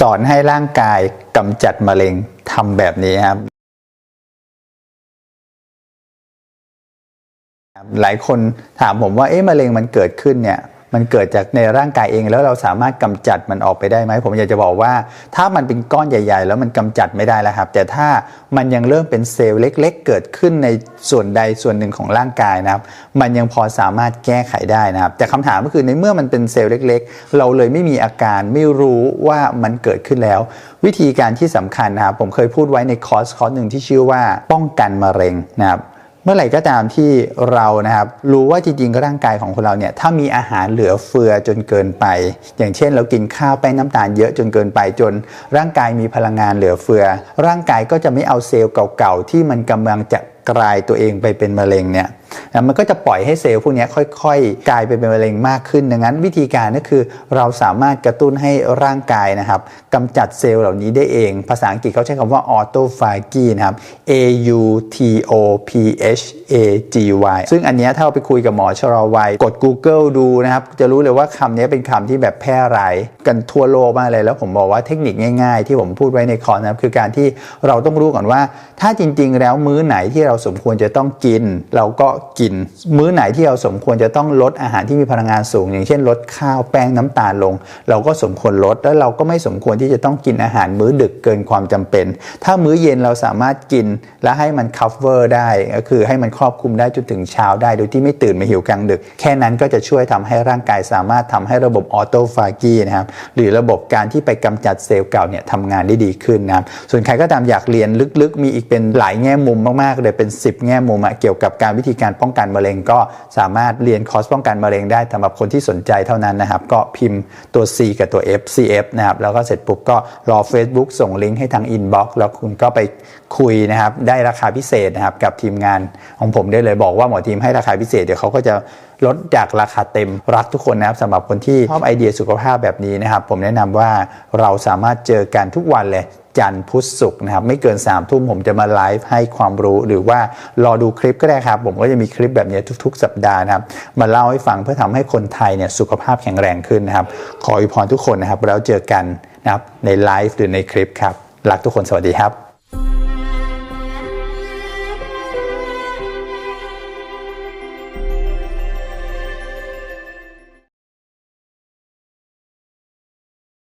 สอนให้ร่างกายกำจัดมะเร็งทำแบบนี้ครับ หลายคนถามผมว่าเอ๊ะมะเร็งมันเกิดขึ้นเนี่ย มันเกิดจากในร่างกายเองแล้วเราสามารถกำจัดมันออกไปได้ไหมผมอยากจะบอกว่า ถ้ามันเป็นก้อนใหญ่ ๆ แล้วมันกำจัดไม่ได้แล้วครับ แต่ถ้ามันยังเริ่มเป็นเซลล์เล็ก ๆ เกิดขึ้นในส่วนใดส่วนหนึ่งของร่างกายนะครับ มันยังพอสามารถแก้ไขได้นะครับ แต่คำถามก็คือในเมื่อมันเป็นเซลล์เล็ก ๆ เราเลยไม่มีอาการไม่รู้ว่ามันเกิดขึ้นแล้ว วิธีการที่สำคัญนะครับผมเคยพูดไว้ในคอร์สคอร์สหนึ่งที่ชื่อว่าป้องกันมะเร็งนะครับ เมื่อไหร่ก็ตามที่เรานะครับรู้ว่าจริงๆก็ร่างกายของคนเราเนี่ยถ้ามีอาหารเหลือเฟือจนเกินไป อย่างเช่น เรากินข้าวแป้งน้ำตาลเยอะจนเกินไปจน ร่างกายมีพลังงานเหลือเฟือ ร่างกายก็จะไม่เอาเซลล์เก่าๆที่มันกำลังจะกลายตัวเองไปเป็นมะเร็งเนี่ย นะมันก็จะปล่อยให้เซลล์พวกนี้ค่อยๆ กลายไปเป็นมะเร็งมากขึ้นดังนั้นวิธีการก็คือเราสามารถกระตุ้นให้ร่างกายนะครับกำจัดเซลล์เหล่านี้ได้เอง ภาษาอังกฤษเขาใช้คำว่า autophagy นะครับ A U T O P H A G Y ซึ่งอันนี้ถ้าเราไปคุยกับหมอชะลอวัย กด Google ดูนะครับ จะรู้เลยว่าคำนี้เป็นคำที่แบบแพร่หลายกันทั่วโลกมากเลย แล้วผมบอกว่าเทคนิคง่ายๆ ที่ผมพูดไว้ในคอร์สนะครับ คือการที่เราต้องรู้ก่อนว่า ถ้าจริงๆ แล้วมื้อไหนที่เราสมควรจะต้องกิน เราก็กิน มื้อไหนที่เราสมควรจะต้องลดอาหารที่มีพลังงานสูง อย่างเช่น ลดข้าวแป้งน้ำตาลลง เราก็สมควรลดแล้วเราก็ไม่สมควรที่จะต้องกินอาหารมื้อดึกเกินความจำเป็น ถ้ามื้อเย็นเราสามารถกินและให้มัน cover ได้ก็คือให้มันครอบคลุมได้จนถึงเช้าได้ โดยที่ไม่ตื่นมาหิวกลางดึก แค่นั้นก็จะช่วยทำให้ร่างกายสามารถทำให้ระบบออโตฟากีนะครับหรือระบบการที่ไปกำจัดเซลล์เก่าเนี่ยทำงานได้ดีขึ้นนะครับส่วนใครก็ตามอยากเรียนลึกๆ มีอีกเป็นหลายแง่มุมมากๆเลยเป็น 10 แง่มุมเกี่ยวกับการวิธีการป้องกันมะเร็งก็สามารถเรียนคอร์สป้องกันมะเร็งได้สำหรับคนที่สนใจเท่านั้นนะครับ ก็พิมพ์ตัว C กับตัว F CF นะครับ แล้วก็เสร็จปุ๊บก็รอ Facebook ส่งลิงก์ให้ทาง Inbox แล้วคุณก็ไปคุยนะครับ ได้ราคาพิเศษนะครับกับทีมงานของผมได้เลยบอกว่าหมอทีมให้ราคาพิเศษเดี๋ยวเขาก็จะ ลดจากราคาเต็มรักทุกคนนะครับสำหรับคนที่ชอบไอเดียสุขภาพแบบนี้นะครับ ผมแนะนำว่าเราสามารถเจอกันทุกวันเลยจันทร์พุธศุกร์นะครับไม่เกิน3ามทุ่มผมจะมาไลฟ์ให้ความรู้หรือว่ารอดูคลิปก็ได้ครับ ผมก็จะมีคลิปแบบนี้ทุก ๆ สัปดาห์นะครับมาเล่าให้ฟังเพื่อทำให้คนไทยเนี่ยสุขภาพแข็งแรงขึ้นนะครับ ขออวยพรทุกคนนะครับแล้วเจอกันนะครับในไลฟ์หรือในคลิปครับรักทุกคนสวัสดีครับ